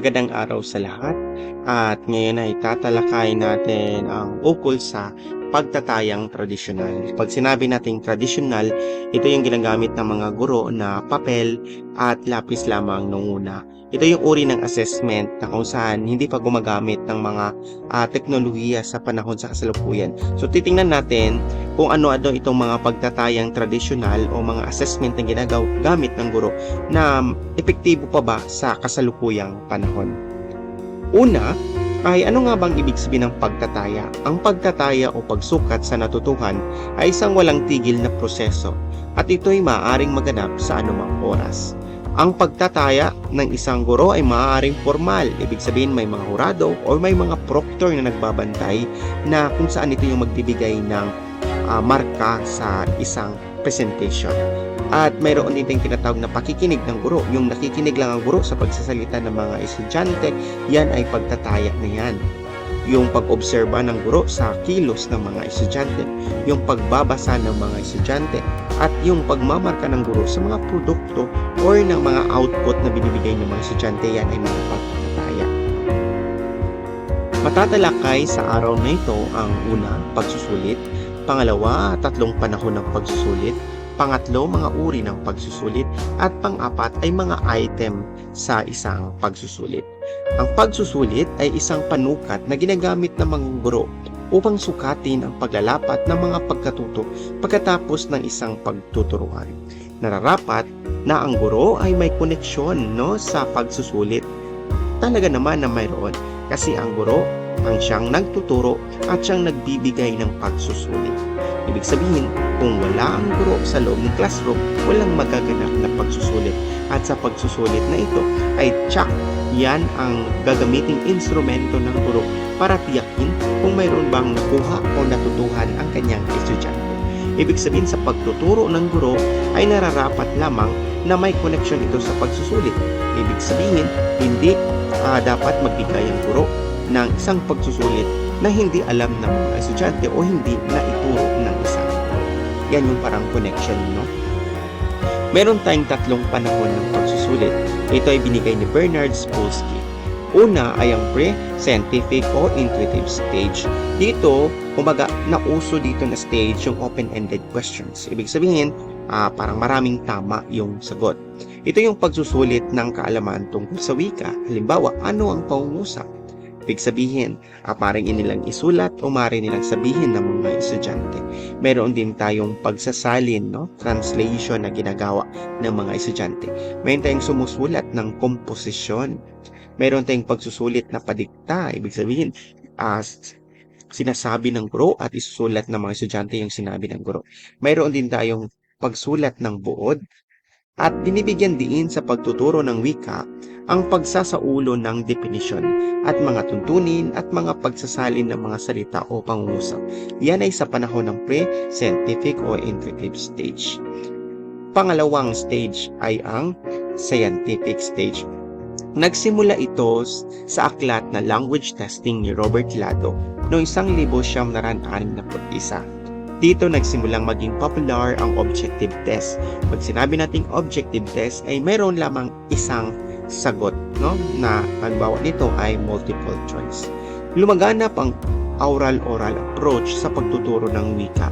Magandang araw sa lahat. At ngayon ay tatalakay natin ang ukol sa pagtatayang tradisyonal. Pag sinabi nating tradisyonal, ito yung ginagamit ng mga guro na papel at lapis lamang nung una. Ito yung uri ng assessment na kung saan hindi pa gumagamit ng mga ah, teknolohiya sa panahon sa kasalukuyan. So titingnan natin kung ano-ano itong mga pagtatayang tradisyonal o mga assessment na ginagamit ng guro na epektibo pa ba sa kasalukuyang panahon. Una, ay ano nga bang ibig sabihin ng pagtataya? Ang pagtataya o pagsukat sa natutuhan ay isang walang tigil na proseso at ito ay maaaring maganap sa anumang oras. Ang pagtataya ng isang guro ay maaaring formal, ibig sabihin may mga hurado o may mga proctor na nagbabantay na kung saan ito yung magbibigay ng ah, marka sa isang presentation. At mayroon din tayong tinatawag na pakikinig ng guro. Yung nakikinig lang ang guro sa pagsasalita ng mga estudyante, yan ay pagtataya na yan. Yung pag-obserba ng guro sa kilos ng mga estudyante, yung pagbabasa ng mga estudyante, at yung pagmamarka ng guro sa mga produkto or ng mga output na binibigay ng mga estudyante, yan ay mga pagtataya. Matatalakay sa araw na ito ang una, pagsusulit, pangalawa, tatlong panahon ng pagsusulit, pangatlo, mga uri ng pagsusulit, at pang-apat ay mga item sa isang pagsusulit. Ang pagsusulit ay isang panukat na ginagamit ng mga guro upang sukatin ang paglalapat ng mga pagkatuto pagkatapos ng isang pagtuturuan. Nararapat na ang guro ay may koneksyon no, sa pagsusulit. Talaga naman na mayroon kasi ang guro ang siyang nagtuturo at siyang nagbibigay ng pagsusulit. Ibig sabihin, kung wala ang guro sa loob ng classroom, walang magaganap na pagsusulit. At sa pagsusulit na ito ay tsak, yan ang gagamiting instrumento ng guro para tiyakin kung mayroon bang nakuha o natutuhan ang kanyang estudyante. Ibig sabihin sa pagtuturo ng guro ay nararapat lamang na may koneksyon ito sa pagsusulit. Ibig sabihin, hindi ah, dapat magbigay ang guro ng isang pagsusulit na hindi alam ng mga estudyante o hindi na ituro ng guro. Yan yung parang connection, no? Meron tayong tatlong panahon ng pagsusulit. Ito ay binigay ni Bernard Spolsky. Una ay ang pre-scientific o intuitive stage. Dito, kumbaga, nauso dito na stage yung open-ended questions. Ibig sabihin, ah, parang maraming tama yung sagot. Ito yung pagsusulit ng kaalaman tungkol sa wika. Halimbawa, ano ang pangungusap? Ibig sabihin, ah, maring inilang isulat o maring nilang sabihin ng mga estudyante. Meron din tayong pagsasalin, no? translation na ginagawa ng mga estudyante. Meron tayong sumusulat ng komposisyon. Meron tayong pagsusulit na padikta. Ibig sabihin, ah, sinasabi ng guro at isusulat ng mga estudyante yung sinabi ng guro. Mayroon din tayong pagsulat ng buod at binibigyan diin sa pagtuturo ng wika ang pagsasaulo ng definisyon at mga tuntunin at mga pagsasalin ng mga salita o pangungusap. Yan ay sa panahon ng pre-scientific o intuitive stage. Pangalawang stage ay ang scientific stage. Nagsimula ito sa aklat na language testing ni Robert Lado noong 1961. Dito nagsimulang maging popular ang objective test. Pag sinabi nating objective test ay mayroon lamang isang sagot, no? Na halimbawa nito ay multiple choice. Lumaganap ang oral-oral approach sa pagtuturo ng wika.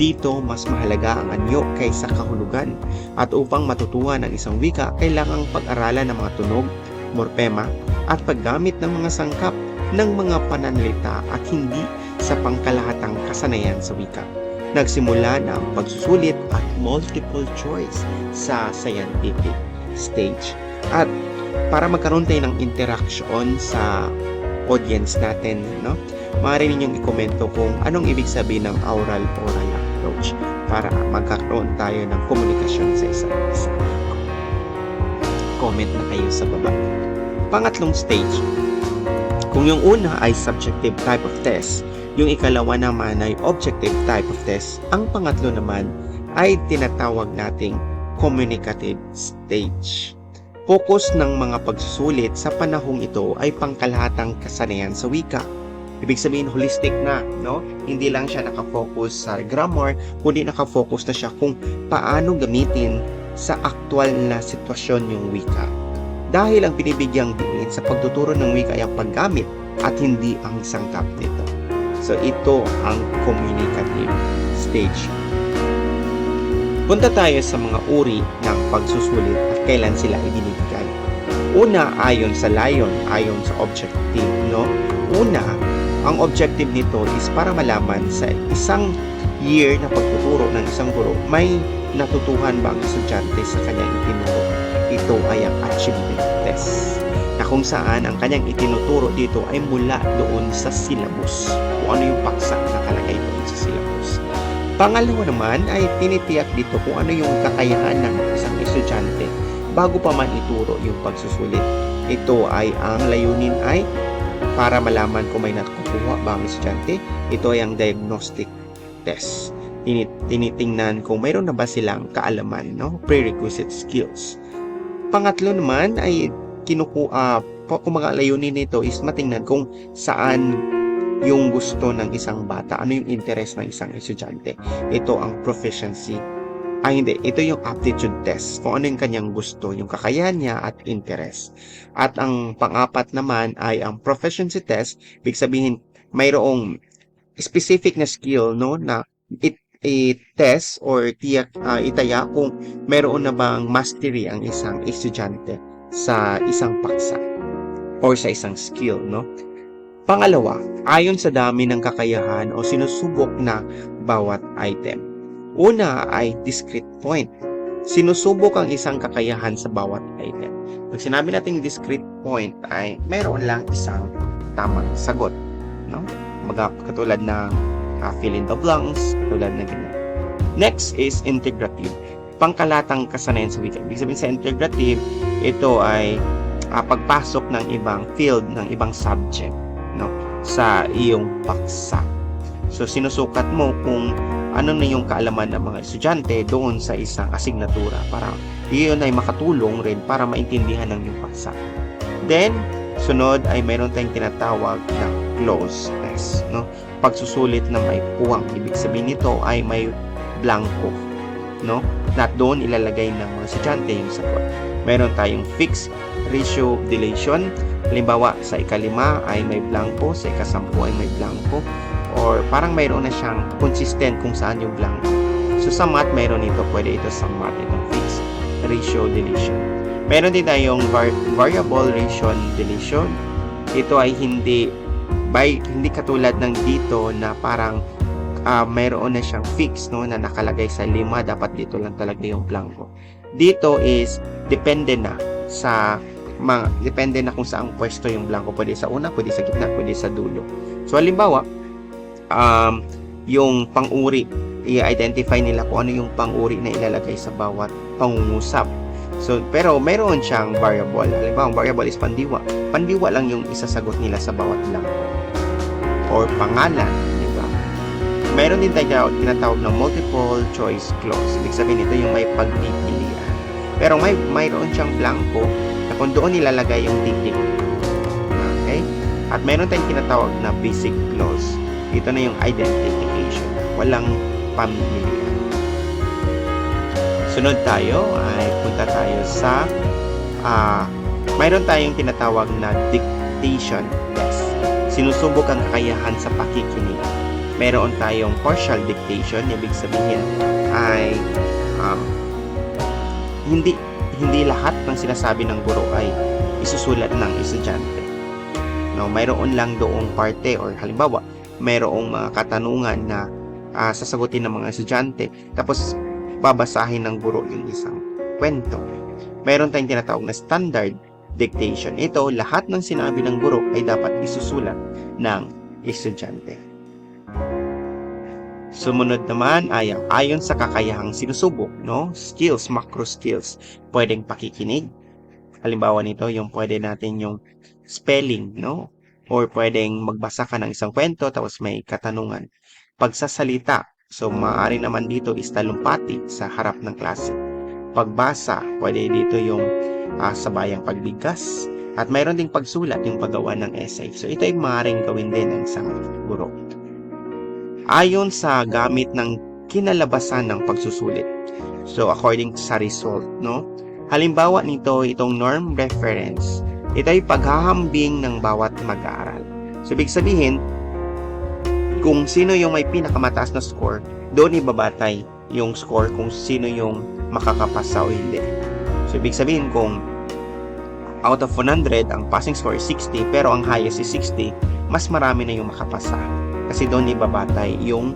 Dito, mas mahalaga ang anyo kaysa kahulugan. At upang matutuhan ang isang wika, kailangang pag-aralan ng mga tunog, morpema, at paggamit ng mga sangkap ng mga pananalita at hindi sa pangkalahatang kasanayan sa wika. Nagsimula na ang pagsusulit at multiple choice sa scientific stage. At para magkaroon tayo ng interaction sa audience natin, no? Maaari ninyong ikomento kung anong ibig sabihin ng oral-oral approach para magkaroon tayo ng komunikasyon sa isa't isa. Comment na kayo sa baba. Pangatlong stage, kung yung una ay subjective type of test, yung ikalawa naman ay objective type of test, ang pangatlo naman ay tinatawag nating communicative stage. Focus ng mga pagsusulit sa panahong ito ay pangkalahatang kasanayan sa wika. Ibig sabihin holistic na, no? Hindi lang siya nakafocus sa grammar, kundi nakafocus na siya kung paano gamitin sa aktual na sitwasyon yung wika. dahil ang binibigyang diin sa pagtuturo ng wika ay ang paggamit at hindi ang sangkap nito. So ito ang communicative stage. Punta tayo sa mga uri ng pagsusulit at kailan sila ibinibigay. Una, ayon sa Lion, ayon sa objective, no? Una, ang objective nito is para malaman sa isang year na pagtuturo ng isang guro, may natutuhan ba ang estudyante sa kanyang itinuro? Ito ay ang achievement test na kung saan ang kanyang itinuturo dito ay mula doon sa syllabus kung ano yung paksa na nakalagay doon sa syllabus. Pangalawa naman ay tinitiyak dito kung ano yung kakayahan ng isang estudyante bago pa man ituro yung pagsusulit. Ito ay ang layunin ay para malaman kung may nakukuha ba ang estudyante. Ito ay ang diagnostic test. Tinit tinitingnan kung mayroon na ba silang kaalaman, no? prerequisite skills. Pangatlo naman ay kinukuha, uh, kung mga layunin nito is matingnan kung saan yung gusto ng isang bata, ano yung interest ng isang estudyante. Ito ang proficiency. Ay hindi, ito yung aptitude test, kung ano yung kanyang gusto, yung kakayahan niya at interest. At ang pang-apat naman ay ang proficiency test, big sabihin, mayroong specific na skill no na it i-test or tiyak, uh, itaya kung meron na bang mastery ang isang estudyante sa isang paksa or sa isang skill, no? Pangalawa, ayon sa dami ng kakayahan o sinusubok na bawat item. Una ay discrete point. Sinusubok ang isang kakayahan sa bawat item. Pag sinabi natin discrete point ay meron lang isang tamang sagot, no? Mga katulad ng uh, fill in the blanks, tulad na ganyan. Next is integrative. Pangkalatang kasanayan sa wika. Ibig sabihin sa integrative, ito ay uh, pagpasok ng ibang field, ng ibang subject no, sa iyong paksa. So, sinusukat mo kung ano na yung kaalaman ng mga estudyante doon sa isang asignatura para iyon ay makatulong rin para maintindihan ng iyong paksa. Then, sunod ay mayroon tayong tinatawag na close test. No? pagsusulit na may puwang. Ibig sabihin nito ay may blanco. No? Not doon ilalagay ng mga estudyante yung sagot. Meron tayong fixed ratio deletion. Halimbawa, sa ikalima ay may blanco, sa ikasampu ay may blanco, or parang mayroon na siyang consistent kung saan yung blanco. So sa math, mayroon ito, pwede ito sa math, itong fixed ratio deletion. Meron din tayong var- variable ratio deletion. Ito ay hindi by hindi katulad ng dito na parang uh, mayroon na siyang fix no na nakalagay sa lima dapat dito lang talaga yung blanco. Dito is depende na sa mga depende na kung saan pwesto yung blanco. Pwede sa una pwede sa gitna pwede sa dulo. So halimbawa um, yung panguri i-identify nila kung ano yung panguri na ilalagay sa bawat pangungusap So, pero mayroon siyang variable. Halimbawa, ang variable is pandiwa. Pandiwa lang yung isasagot nila sa bawat blanco. Or pangalan, di ba? Mayroon din tayo tinatawag na multiple choice clause. Ibig sabihin ito yung may pagpipilian. Pero may mayroon siyang blanco na kung doon nilalagay yung titik. Okay? At mayroon tayong tinatawag na basic clause. Ito na yung identification. Walang pamilihan. Sunod tayo ay punta tayo sa uh, mayroon tayong tinatawag na dictation test. Sinusubok ang kakayahan sa pakikinig. Meron tayong partial dictation, ibig sabihin ay um, hindi hindi lahat ng sinasabi ng guro ay isusulat ng estudyante. No, mayroon lang doong parte or halimbawa, mayroong mga katanungan na uh, sasagutin ng mga estudyante tapos babasahin ng guro yung isang kwento. Meron tayong tinatawag na standard dictation. Ito, lahat ng sinabi ng guro ay dapat isusulat ng estudyante. Sumunod naman ay ayon sa kakayahang sinusubok, no? Skills, macro skills. Pwedeng pakikinig. Halimbawa nito, yung pwede natin yung spelling, no? Or pwedeng magbasa ka ng isang kwento tapos may katanungan. Pagsasalita, So, maaari naman dito is talumpati sa harap ng klase. Pagbasa, pwede dito yung uh, sabayang pagbigkas. At mayroon ding pagsulat, yung paggawa ng essay. So, ito ay maaaring gawin din ng isang guro. Ayon sa gamit ng kinalabasan ng pagsusulit. So, according sa result, no? Halimbawa nito, itong norm reference. Ito ay paghahambing ng bawat mag-aaral. So, ibig sabihin, kung sino yung may pinakamataas na score, doon ibabatay yung score kung sino yung makakapasa o hindi. So, ibig sabihin kung out of 100, ang passing score is 60, pero ang highest is 60, mas marami na yung makapasa. Kasi doon ibabatay yung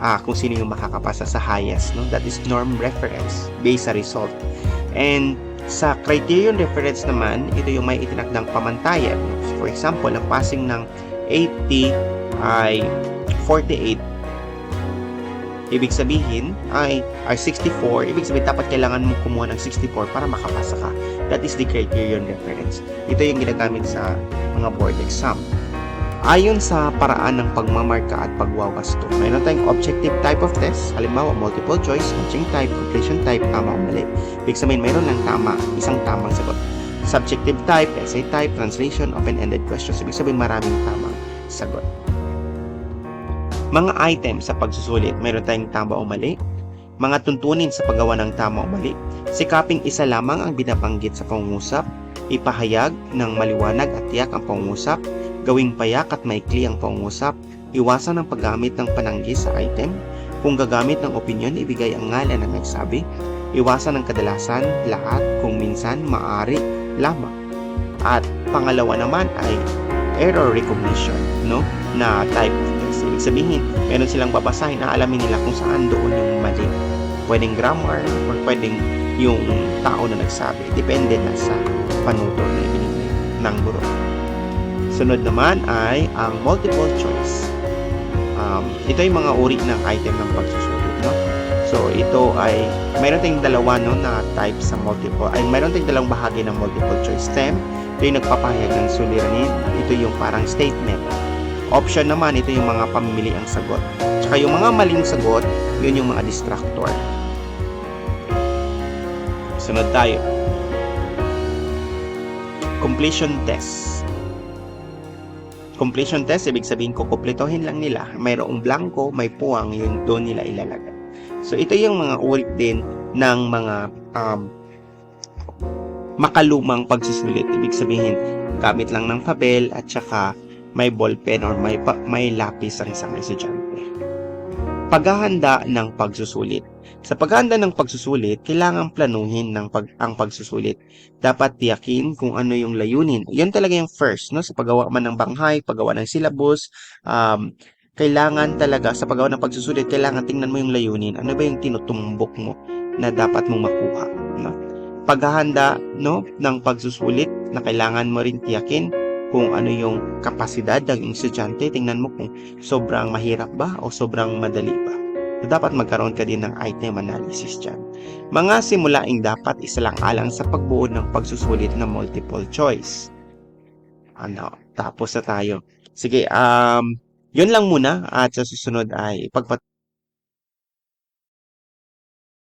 ah, kung sino yung makakapasa sa highest. No? That is norm reference based sa result. And sa criterion reference naman, ito yung may itinakdang pamantayan. For example, ang passing ng 80 ay 48. Ibig sabihin ay, ay 64. Ibig sabihin dapat kailangan mo kumuha ng 64 para makapasa ka. That is the criterion reference. Ito yung ginagamit sa mga board exam. Ayon sa paraan ng pagmamarka at pagwawasto, mayroon tayong objective type of test, halimbawa multiple choice, matching type, completion type, tama o mali. Ibig sabihin, mayroon lang tama, isang tamang sagot. Subjective type, essay type, translation, open-ended questions. Ibig sabihin, maraming tamang sagot. Mga items sa pagsusulit, mayroon tayong tama o mali. Mga tuntunin sa paggawa ng tama o mali. Sikaping isa lamang ang binabanggit sa pangungusap. Ipahayag ng maliwanag at tiyak ang pangungusap. Gawing payak at maikli ang pangungusap. Iwasan ang paggamit ng pananggi sa item. Kung gagamit ng opinion, ibigay ang ngalan ng nagsabi. Iwasan ang kadalasan, lahat, kung minsan, maari, lamang. At pangalawa naman ay error recognition, no? Na type. Ibig sabihin, meron silang babasahin na alamin nila kung saan doon yung mali. Pwedeng grammar or pwedeng yung tao na nagsabi. Depende na sa panutor na ibinigay ng guro. Sunod naman ay ang multiple choice. Um, ito yung mga uri ng item ng pagsusulit, no? So, ito ay, mayroon tayong dalawa, no, na type sa multiple, ay mayroon tayong dalawang bahagi ng multiple choice stem. Ito yung nagpapahayag ng suliranin. Ito yung parang statement. Option naman, ito yung mga pamimili ang sagot. Tsaka yung mga maling sagot, yun yung mga distractor. Sunod tayo. Completion test. Completion test, ibig sabihin kukumpletuhin lang nila. Mayroong blanco, may puwang, yun doon nila ilalagay. So, ito yung mga uri din ng mga um, makalumang pagsusulit. Ibig sabihin, gamit lang ng papel at saka may ballpen or may, may lapis ang isang estudyante. Paghahanda ng pagsusulit. Sa paghahanda ng pagsusulit, kailangan planuhin ng pag, ang pagsusulit. Dapat tiyakin kung ano yung layunin. Yan talaga yung first, no? Sa paggawa man ng banghay, paggawa ng syllabus, um, kailangan talaga sa paggawa ng pagsusulit, kailangan tingnan mo yung layunin. Ano ba yung tinutumbok mo na dapat mong makuha, no? Paghahanda, no, ng pagsusulit na kailangan mo rin tiyakin kung ano yung kapasidad ng estudyante. Tingnan mo kung sobrang mahirap ba o sobrang madali ba. So, dapat magkaroon ka din ng item analysis dyan. Mga simulaing dapat isalang-alang sa pagbuo ng pagsusulit na multiple choice. Ano, tapos na tayo. Sige, um, yun lang muna at sa susunod ay pagpat